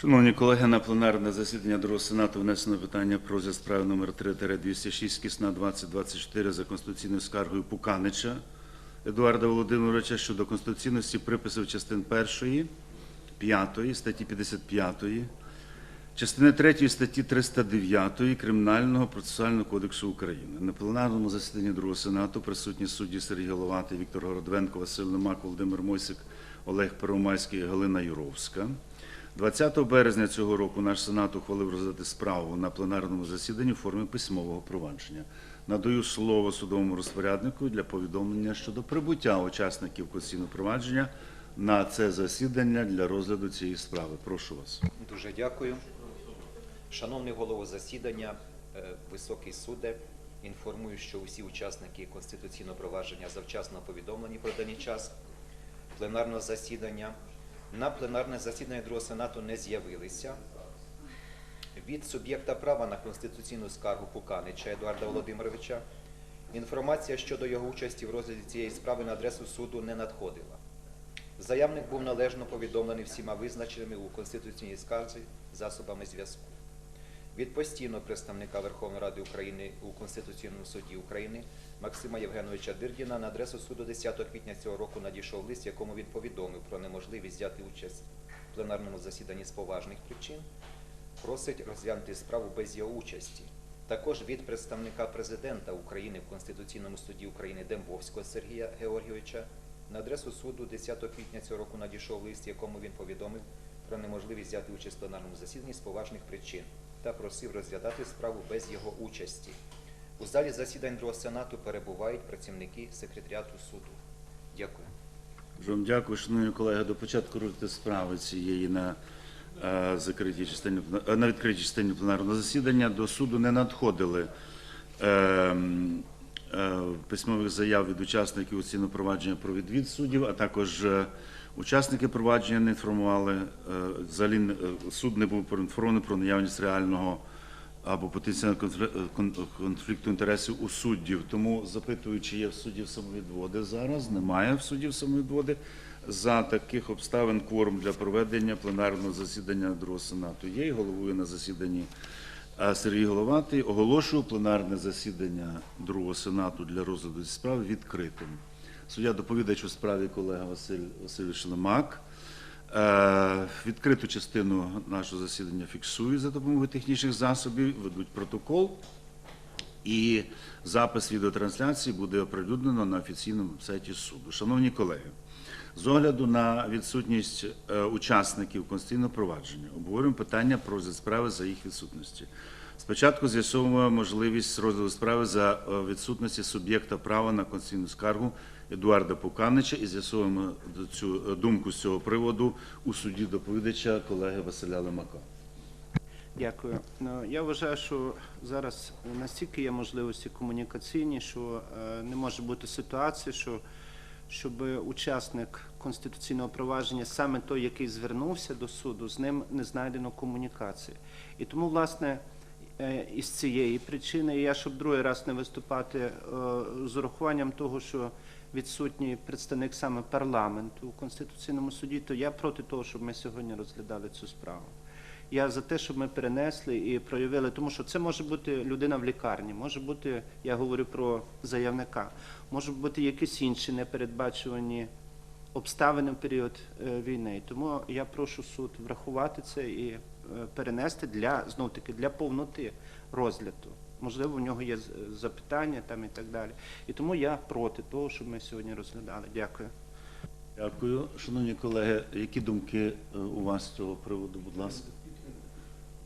Шановні колеги, на пленарне засідання Другого Сенату внесено питання про розгляд справи номер 3-206 кісна 2024 за конституційною скаргою Пуканича Едуарда Володимировича щодо конституційності приписів частин 1, 5 статті 55, частини 3 статті 309 Кримінального процесуального кодексу України. На пленарному засіданні Другого Сенату присутні судді Сергій Головатий, Віктор Городвенко, Василь Лемак, Володимир Мойсик, Олег Первомайський, Галина Юровська. 20 березня цього року наш Сенат ухвалив розглядати справу на пленарному засіданні в формі письмового провадження. Надаю слово судовому розпоряднику для повідомлення щодо прибуття учасників конституційного провадження на це засідання для розгляду цієї справи. Прошу вас. Дуже дякую. Шановний голово засідання, е, високий суде, інформую, що усі учасники конституційного провадження завчасно повідомлені про даний час пленарного засідання. На пленарне засідання Другого Сенату не з'явилися. Від суб'єкта права на конституційну скаргу Пуканича Едуарда Володимировича інформація щодо його участі в розгляді цієї справи на адресу суду не надходила. Заявник був належно повідомлений всіма визначеними у Конституційній скарзі засобами зв'язку. Від постійного представника Верховної Ради України у Конституційному суді України Максима Євгеновича Дирдіна на адресу суду 10 квітня цього року надійшов лист, якому він повідомив про неможливість взяти участь в пленарному засіданні з поважних причин, просить розглянути справу без його участі. Також від представника президента України в Конституційному суді України Дембовського Сергія Георгійовича на адресу суду 10 квітня цього року надійшов лист, якому він повідомив про неможливість взяти участь в пленарному засіданні з поважних причин та просив розглядати справу без його участі. У залі засідань Другого Сенату перебувають працівники секретаріату суду. Дякую. Дуже вам дякую, шановні колеги. До початку розгляду справи цієї на, е, закритій частині, е, на відкритій частині пленарного засідання до суду не надходили е, е, письмових заяв від учасників оцінного провадження про відвід суддів, а також е, учасники провадження не інформували. е, Взагалі е, суд не був проінформований про наявність реального або потенційного конфлікту інтересів у суддів. Тому запитую, чи є в суддів самовідводи зараз. Немає в суддів самовідводи. За таких обставин кворум для проведення пленарного засідання Другого Сенату є і головує на засіданні Сергій Головатий. Оголошую пленарне засідання Другого Сенату для розгляду цієї справи відкритим. Суддя доповідач у справі колега Василь Васильович Лемак. Е, Відкриту частину нашого засідання фіксують за допомогою технічних засобів, ведуть протокол, і запис відеотрансляції буде оприлюднено на офіційному сайті суду. Шановні колеги, з огляду на відсутність е, учасників конституційного провадження обговорюємо питання про розгляд справи за їх відсутності. Спочатку з'ясовуємо можливість розгляду справи за е, відсутності суб'єкта права на конституційну скаргу Едуарда Пуканича і з'ясуємо цю е, думку з цього приводу у суді доповідача колеги Василя Лемака. Дякую. Ну, я вважаю, що зараз настільки є можливості комунікаційні, що е, не може бути ситуації, що щоб учасник конституційного провадження, саме той, який звернувся до суду, з ним не знайдено комунікації. І тому, власне, е, із цієї причини, я щоб другий раз не виступати з урахуванням того, що відсутній представник саме парламенту у конституційному суді, то я проти того, щоб ми сьогодні розглядали цю справу. Я за те, щоб ми перенесли і проявили, тому що це може бути людина в лікарні, може бути, я говорю про заявника, може бути якісь інші непередбачувані обставини в період е, війни. Тому я прошу суд врахувати це і е, перенести для знов таки для повноти розгляду. Можливо, в нього є запитання там і так далі. І тому я проти того, щоб ми сьогодні розглядали. Дякую. Дякую. Шановні колеги, які думки е, у вас з цього приводу, будь ласка?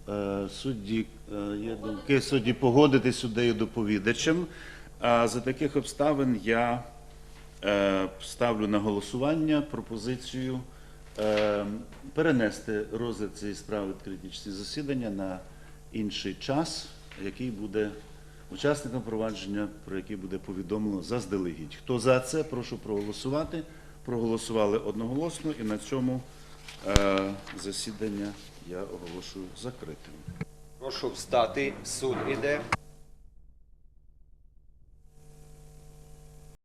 Е, Судді, е, є думки судді погодити суддею доповідачем. А за таких обставин я ставлю на голосування пропозицію перенести розгляд цієї справи відкриті засідання на інший час, який буде учасником провадження, про який буде повідомлено заздалегідь. Хто за це, прошу проголосувати. Проголосували одноголосно, і на цьому е, засідання я оголошую закритим. Прошу встати, суд іде.